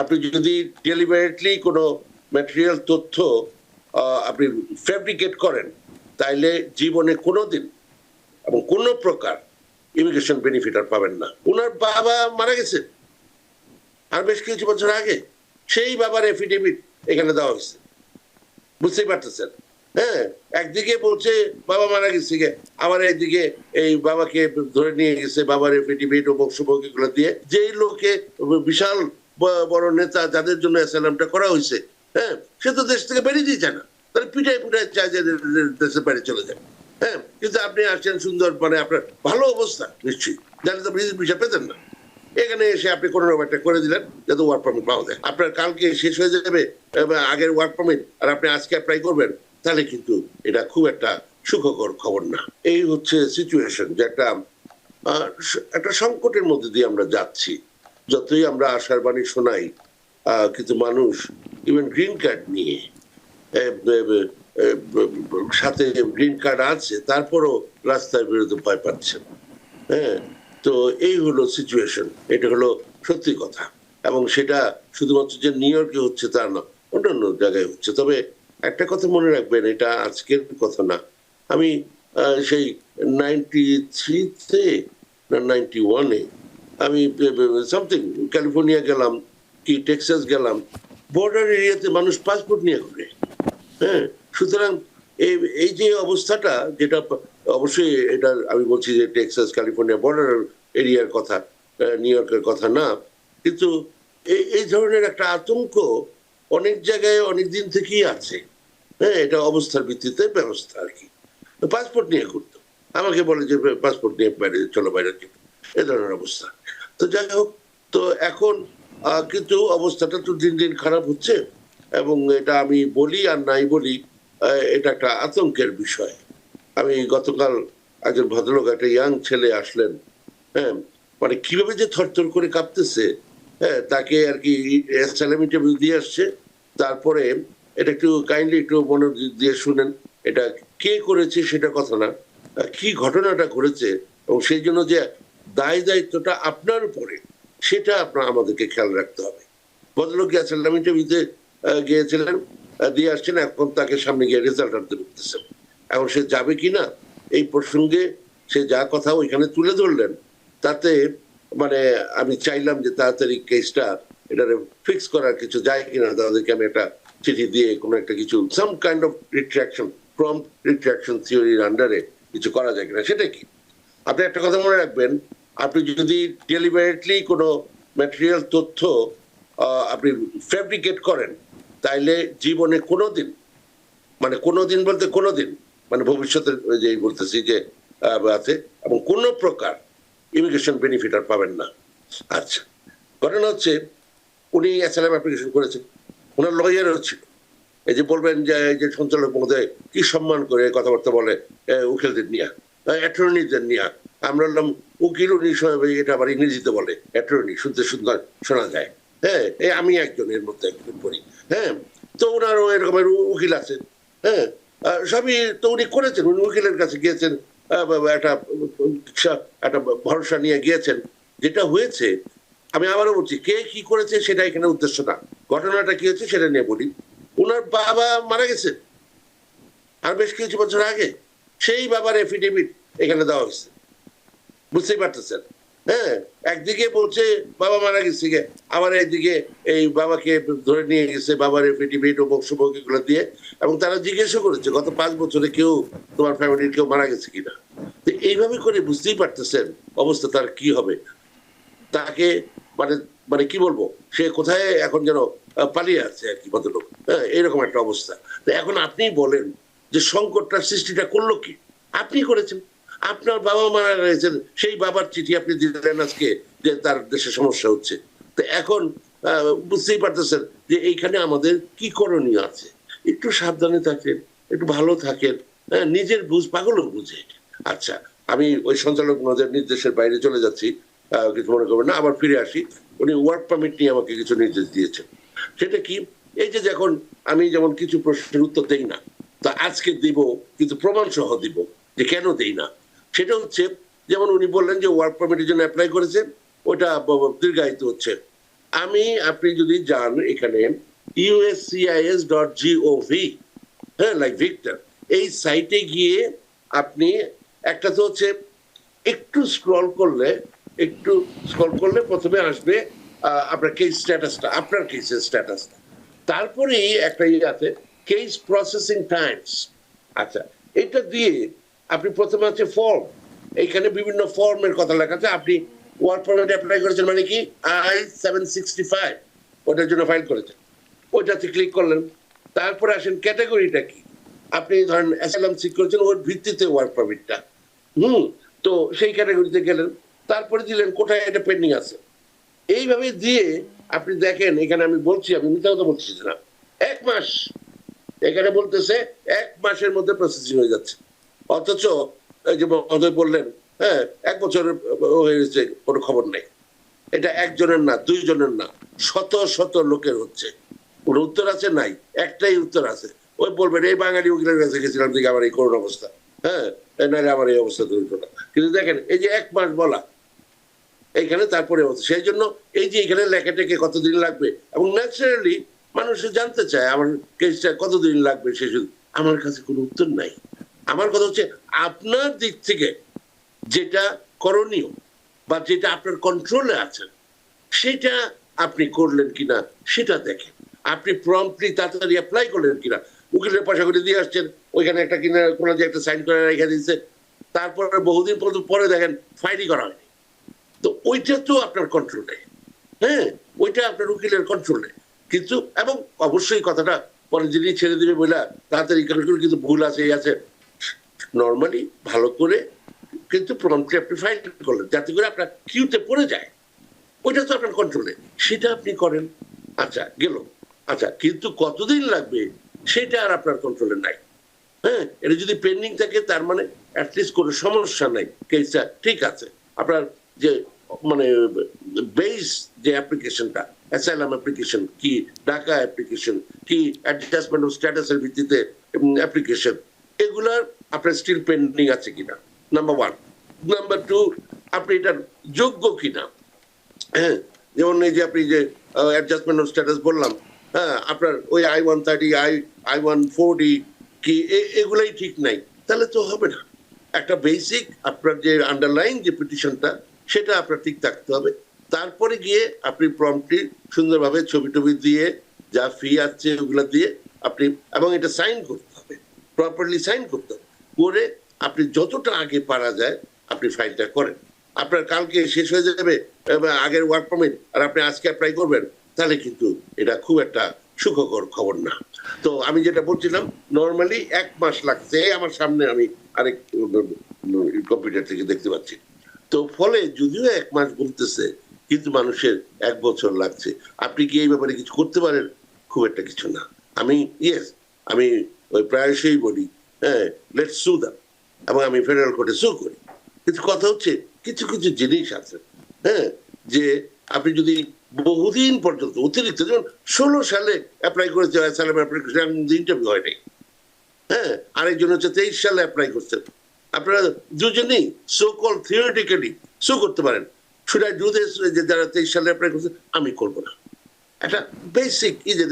আপনি যদি ডেলিভারেটলি কোনো ম্যাটেরিয়াল তথ্য আপনি ফ্যাব্রিকেট করেন, তাইলে জীবনে কোনোদিন এবং কোনো প্রকার ইমিগ্রেশন বেনিফিট আর পাবেন না। ওনার বাবা মারা গেছে আর বেশ কিছু বছর আগে। সেই বাবার এফিডেভিট এখানে দেওয়া হয়েছে। বুঝতেই পারতেছেন? হ্যাঁ একদিকে বলছে বাবা মারা গেছে আবার একদিকে এই বাবাকে ধরে নিয়ে গেছে, বাবার এফিডেভিট ও বংশভোগ দিয়ে। যেই লোকে বিশাল বড় নেতা যাদের জন্য অ্যাসালামটা করা হয়েছে হ্যাঁ সে তো দেশ থেকে বেরিয়ে দিয়ে যায় না। তাহলে পিঠায় পিঠায় চায় যে দেশের বাইরে চলে যায়। হ্যাঁ কিন্তু আপনি আসছেন সুন্দর মানে আপনার ভালো অবস্থা, নিশ্চয়ই। জানে তো ভিজিট ভিসা পেতেন না। এখানে এসে আপনি কোনো একটা করে দিলেন, যাতে ওয়ার্ক পারমিট পাওয়া যায়। আপনার কালকে শেষ হয়ে যাবে আগের ওয়ার্ক পারমিট আর আপনি আজকে অ্যাপ্লাই করবেন, তাহলে কিন্তু এটা খুব একটা সুখকর খবর না। এই হচ্ছে সিচুয়েশন যে একটা একটা সংকটের মধ্যে দিয়ে আমরা যাচ্ছি। যতই আমরা আশার বাণী শোনাই কিন্তু মানুষ ইভেন গ্রিন কার্ড নিয়ে সাথে গ্রিন কার্ড আছে, তারপরও রাস্তায় বেরোতে ভয় পাচ্ছেন হ্যাঁ তো এই হলো সিচুয়েশন এটা হলো সত্যি কথা। এবং সেটা শুধুমাত্র যে নিউ ইয়র্কে হচ্ছে তা না, অন্যান্য জায়গায় হচ্ছে। তবে একটা কথা মনে রাখবেন, এটা আজকের কথা না। আমি সেই নাইনটি থ্রিতে না নাইনটি ওয়ানে আমি সামথিং ক্যালিফোর্নিয়া গেলাম, কি টেক্সাস গেলাম বর্ডার এরিয়াতে মানুষ পাসপোর্ট নিয়ে ঘুরে হ্যাঁ? সুতরাং এই এই যে অবস্থাটা, যেটা অবশ্যই এটা আমি বলছি যে টেক্সাস ক্যালিফোর্নিয়া বর্ডার এরিয়ার কথা নিউ ইয়র্কের কথা না, কিন্তু এই এই ধরনের একটা আতঙ্ক অনেক জায়গায় অনেক দিন থেকেই আছে হ্যাঁ? এটা অবস্থার ভিত্তিতে ব্যবস্থা আর কি। পাসপোর্ট নিয়ে ঘুরতো আমাকে বলে যে পাসপোর্ট নিয়ে বাইরে, চলো বাইরে যেতে এ ধরনের অবস্থা। তো যাই হোক, তো এখন কিন্তু অবস্থাটা তো দিন দিন খারাপ হচ্ছে এবং এটা আমি বলি আর নাই বলি এটা একটা আতঙ্কের বিষয়। আমি গতকাল একজন ভদ্রলোক, একটা ইয়াং ছেলে আসলেন হ্যাঁ মানে কীভাবে যে থরথর করে কাঁপতেছে হ্যাঁ তাকে আর কি স্যালামি টেবিল দিয়ে আসছে, তারপরে এটা একটু কাইন্ডলি একটু মনে দিয়ে শুনেন, এটা কে করেছে সেটা কথা না কি ঘটনাটা ঘটেছে এবং সেই জন্য যে দায় দায়িত্বটা আপনার উপরে, সেটা আপনার, আমাদেরকে খেয়াল রাখতে হবে। ভদ্রলোক গিয়েছিলেন ইন্টারভিউতে গিয়েছিলেন দিয়ে আসছেন, এখন তাকে সামনে গিয়ে রেজাল্ট আনতে ঢুকতেছেন এখন সে যাবে কি না, এই প্রসঙ্গে সে যা কথা ওইখানে তুলে ধরলেন, তাতে মানে আমি চাইলাম যে তাড়াতাড়ি কেসটা এটা ফিক্স করার কিছু যায় কিনা, তাদেরকে আমি একটা চিঠি দিয়ে কোনো একটা কিছু some kind of retraction from retraction থিওরির আন্ডারে কিছু করা যায় কিনা, সেটা কি? আপনি একটা কথা মনে রাখবেন আপনি যদি ডেলিভারেটলি কোনো ম্যাটেরিয়াল তথ্য আপনি ফ্যাব্রিকেট করেন, তাইলে জীবনে কোনো দিন মানে কোনো দিন বলতে কোনো দিন মানে ভবিষ্যতে যে বলতেছি যে আছে, এবং কোনো প্রকার ইমিগ্রেশন বেনিফিট আর পাবেন না। আচ্ছা ঘটনা হচ্ছে, উনি অ্যাসালাম অ্যাপ্লিকেশন করেছেন ওনার লয়ারও ছিল। এই যে বলবেন যে, এই যে সঞ্চালক মহোদয় কি সম্মান করে কথাবার্তা বলে উকিলদের নিয়ে অ্যাটর্নিদের নিয়ে, আমরা বললাম উকিল উনি এটা আবার ইংরেজিতে বলে অ্যাটর্নি শুনতে সুন্দর শোনা যায়। হ্যাঁ এই আমি একজন এর মধ্যে একজন করি হ্যাঁ তো ওনারও এরকমের উকিল আছে। হ্যাঁ সবই তো উনি করেছেন, উনি উকিলের কাছে গিয়েছেন একটা একটা ভরসা নিয়ে গিয়েছেন। যেটা হয়েছে, আমি আবারও বলছি, কে কি করেছে সেটা এখানে উদ্দেশ্য না। ঘটনাটা কি হয়েছে সেটা নিয়ে বলি। ওনার বাবা মারা গেছে, আর বেশ কিছু বছর আগে। সেই বাবার এফিডেভিট এখানে দেওয়া হয়েছে। বুঝতেই পারতেছেন। হ্যাঁ একদিকে বলছে বাবা মারা গেছে গে, আবার একদিকে এই বাবাকে ধরে নিয়ে গেছে বাবার এফিডেভিট ও বংশভোগ এগুলো দিয়ে এবং তারা জিজ্ঞেসও করেছে গত পাঁচ বছরে কেউ তোমার ফ্যামিলির কেউ মারা গেছে কিনা? তো এইভাবে করে বুঝতেই পারতেছেন অবস্থা তার কি হবে। তাকে মানে মানে কি বলব সে কোথায় এখন যেন পালিয়ে আছে আর কি ভদ্রলোক। হ্যাঁ এরকম একটা অবস্থা। তো এখন আপনি বলেন যে সংকটটার সৃষ্টিটা করল কি? আপনি করেছেন। আপনার বাবা মারা গেছেন সেই বাবার চিঠি আপনি দিলেন আজকে যে তার দেশে সমস্যা হচ্ছে। তো এখন বুঝতেই পারতেছেন যে এইখানে আমাদের কি করণীয় আছে। একটু সাবধানে থাকেন একটু ভালো থাকেন হ্যাঁ, নিজের বুঝ পাগলও বুঝে। আচ্ছা আমি ওই সঞ্চালক মহোদয়ের নির্দেশের বাইরে চলে যাচ্ছি কিছু মনে করবেন না আবার ফিরে আসি। উনি ওয়ার্ক পারমিট নিয়ে আমাকে কিছু নির্দেশ দিয়েছেন। সেটা কি? এই যে যখন আমি যেমন কিছু প্রশ্নের উত্তর দেই না তা আজকে দিব কিন্তু প্রমাণ সহ দিব যে কেন দেই না? সেটা হচ্ছে, যেমন উনি বললেন যে ওয়ার্ক পারমিটের জন্য অ্যাপ্লাই করেছেন ওটা দীর্ঘায়িত হচ্ছে। আমি, আপনি যদি যান এখানে ইউএসসিআইএস ডট জিওভি হ্যাঁ লাইক ভিক্টর এই সাইটে গিয়ে আপনি একটা তো হচ্ছে, একটু স্ক্রল করলে, একটু স্ক্রল করলে প্রথমে আসবে আপনার কেস স্ট্যাটাসটা আপনার কেসের স্ট্যাটাসটা তারপরেই একটা ইয়ে আছে কেস প্রসেসিং টাইমস আচ্ছা এটা দিয়ে আপনি প্রথমে আছে ফর্ম এইখানে বিভিন্ন ফর্মের কথা লেখা আছে। আপনি ওয়ার্ক পারমিট অ্যাপ্লাই করেছেন মানে কি? আই সেভেন সিক্সটি ফাইভ ওটার জন্য ফাইল করেছেন। ওইটাতে ক্লিক করলেন। তারপরে আসেন ক্যাটাগরিটা কি? আপনি ধরেন অ্যাসাইলাম সিক করেছেন, ওর ভিত্তিতে ওয়ার্ক পারমিটটা হুম, তো সেই ক্যাটাগরিতে গেলেন। তারপরে দিলেন, কোথায় এটা পেন্ডিং আছে? এইভাবে দিয়ে আপনি দেখেন, এখানে আমি বলছি, আমি মিথ্যা কথা বলছি না। এক মাস, এখানে বলতেছে, এক মাসের মধ্যে প্রসেসিং হয়ে যাচ্ছে। অথচ যে মহোদয় বললেন হ্যাঁ এক বছর হয়ে গেছে, কোনো খবর নেই। এটা একজনের না, দুইজনের না, শত শত লোকের হচ্ছে। কোনো উত্তর আছে? নাই। একটাই উত্তর আছে। ওই বলবেন, এই বাঙালি উকিলের কাছে গেছিলাম দিকে আমার এই করুণ অবস্থা। হ্যাঁ নাহলে আমার এই অবস্থা তৈরি না। কিন্তু দেখেন, এই যে এক মাস বলা, এইখানে তারপরে সেই জন্য এই যে এখানে লেখাটাকে কতদিন লাগবে? এবং ন্যাচারালি মানুষ জানতে চায়, আমার কেসটা কতদিন লাগবে সে আমার কাছে কোনো উত্তর নাই। আমার কথা হচ্ছে আপনার দিক থেকে যেটা করণীয় বা যেটা আপনার কন্ট্রোলে আছে, সেটা আপনি করলেন কিনা, সেটা দেখেন। আপনি প্রম্পটলি তাড়াতাড়ি অ্যাপ্লাই করলেন কিনা। উকিলের পয়সা করে দিয়ে আসছেন, ওইখানে একটা কিনা, কোনো যে একটা সাইন করে রেখে দিচ্ছে তারপরে বহুদিন পর্যন্ত পরে দেখেন ফাইলই করা হয়নি। তো ওইটা তো আপনার কন্ট্রোলে হ্যাঁ ওইটা আপনার উকিলের কন্ট্রোলে কিন্তু, এবং অবশ্যই কথাটা পরে যিনি ছেড়ে দিবে বলে তাড়াতাড়ি কিন্তু ভুল আছে, এই আছে। নর্মালি ভালো করে কিন্তু প্রম্পটলি আপনি ফাইল করলেন, যাতে করে আপনার কিউতে পড়ে যায়। ওইটা তো আপনার কন্ট্রোলে সেটা আপনি করেন। আচ্ছা গেল। আচ্ছা কিন্তু কতদিন লাগবে? সেটা আর আপনার কন্ট্রোলে নাই। হ্যাঁ এটা যদি পেন্ডিং থাকে, তার মানে অ্যাটলিস্ট কোনো সমস্যা নাই। কেসটা ঠিক আছে। আপনার যে মানে বেস যে অ্যাপ্লিকেশনটা অ্যাসাইলাম অ্যাপ্লিকেশন কি ডাকা অ্যাপ্লিকেশন কি অ্যাডজাস্টমেন্ট অফ স্ট্যাটাসের ভিত্তিতে অ্যাপ্লিকেশন এগুলার আপনার স্টিল পেন্ডিং আছে কিনা? নাম্বার ওয়ান নাম্বার টু আপনি এটার যোগ্য কিনা? হ্যাঁ যেমন এই যে আপনি যে অ্যাডজাস্টমেন্ট অফ স্ট্যাটাস বললাম হ্যাঁ আপনার ওই I one thirty I I one forty কি এগুলাই ঠিক নাই, তাহলে তো হবে না। একটা বেসিক আপনার যে আন্ডারলাইন যে পিটিশনটা সেটা আপনার ঠিক থাকতে হবে। তারপরে গিয়ে আপনি প্রম্পটলি সুন্দরভাবে ছবি টবি দিয়ে যা ফি আছে ওগুলো দিয়ে আপনি, এবং এটা সাইন করতে হবে প্রপারলি সাইন করতে হবে। করে আপনি যতটা আগে পারা যায় আপনি ফাইলটা করেন। আপনার কালকে শেষ হয়ে যাবে আগের ওয়ার্ক পারমিট আর আপনি আজকে অ্যাপ্লাই করবেন, তাহলে কিন্তু এটা খুব একটা সুখকর খবর না। তো আমি যেটা বলছিলাম নর্মালি এক মাস লাগছে আমার সামনে আমি আরেক কম্পিউটার থেকে দেখতে পাচ্ছি। তো ফলে যদিও এক মাস বলতেছে, কিন্তু মানুষের এক বছর লাগছে। আপনি কি এই ব্যাপারে কিছু করতে পারেন? খুব একটা কিছু না। আমি ইয়েস আমি ওই প্রায়শই বলি হ্যাঁ লেটস সু দাম এবং আমি ফেডারেল কোর্টে সু করি। কিন্তু কথা হচ্ছে, কিছু কিছু জিনিস আছে হ্যাঁ যে আপনি যদি বহুদিন পর্যন্ত, অতিরিক্ত, যেমন ষোলো সালে অ্যাপ্লাই করেছে অ্যাসাইলাম অ্যাপ্লাই করেছে ইন্টারভিউ হয়নি হ্যাঁ আরেকজন হচ্ছে তেইশ সালে অ্যাপ্লাই করছেন আপনারা দুজনেই সো কল থিওরিটিক্যালি সো করতে পারেন। শুড আই ডু দিস যে যারা তেইশ সালে অ্যাপ্লাই করছে, আমি করব না। একটা বেসিক এই যে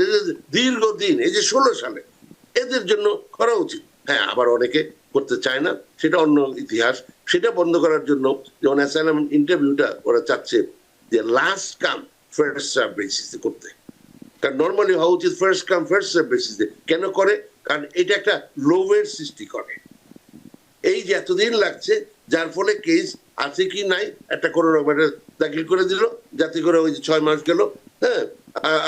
দীর্ঘদিন, এই যে ষোলো সালে, এদের জন্য করা উচিত। হ্যাঁ আবার অনেকে করতে চায় না, সেটা অন্য ইতিহাস। সেটা বন্ধ করার জন্য যেমন অ্যাসাইলাম ইন্টারভিউটা ওরা চাচ্ছে যে লাস্ট কাম ফার্স্ট সার্ভ বেসিসে করতে। কারণ নর্মালি হওয়া উচিত ফার্স্ট কাম ফার্স্ট সার্ভ বেসিসে কেন করে? কারণ এটা একটা লোভের সৃষ্টি করে। এই যে এতদিন লাগছে, যার ফলে কেস আছে কি নাই, একটা কোনো রকমের দাখিল করে দিল, যাতে করে ওই যে ছয় মাস গেল হ্যাঁ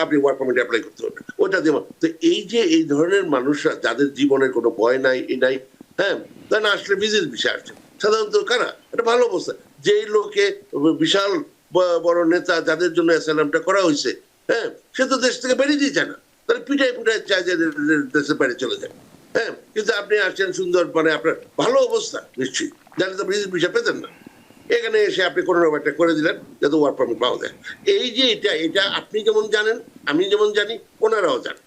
আপনি ওয়ার্ক পারমিট অ্যাপ্লাই করতে পারবেন ওটা দিয়ে তো এই যে এই ধরনের মানুষরা, যাদের জীবনের কোনো ভয় নাই, এ নাই হ্যাঁ তা না আসলে বিজের বিষয় আসছে। সাধারণত কারা? এটা ভালো অবস্থা। যেই লোকে বিশাল বড় নেতা, যাদের জন্য অ্যাসাইলামটা করা হয়েছে হ্যাঁ সে তো দেশ থেকে বেরিয়ে দিয়ে চায় না। তাহলে পিটাই পিটাই চায় যে দেশের বাইরে চলে যায়। হ্যাঁ কিন্তু আপনি আসছেন সুন্দর মানে আপনার ভালো অবস্থা, নিশ্চয়ই। জানেন তো ব্রিটিশ ভিসা পেতেন না। এখানে এসে আপনি কোনো রকম একটা করে দিলেন যাতে ওয়ার্ক পারমিট পাওয়া যায়। এই যে এটা এটা আপনি যেমন জানেন আমি যেমন জানি ওনারাও জানেন।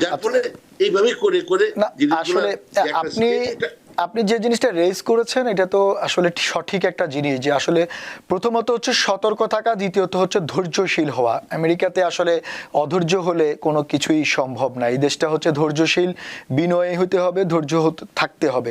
যার ফলে এইভাবে করে করে আসলে আপনি আপনি যে জিনিসটা রেজ করেছেন এটা তো আসলে সঠিক একটা জিনিস যে আসলে প্রথমত হচ্ছে সতর্ক থাকা দ্বিতীয়ত হচ্ছে ধৈর্যশীল হওয়া। আমেরিকাতে আসলে অধৈর্য হলে কোনো কিছুই সম্ভব না। এই দেশটা হচ্ছে ধৈর্যশীল বিনয়ী হতে হবে ধৈর্য থাকতে হবে।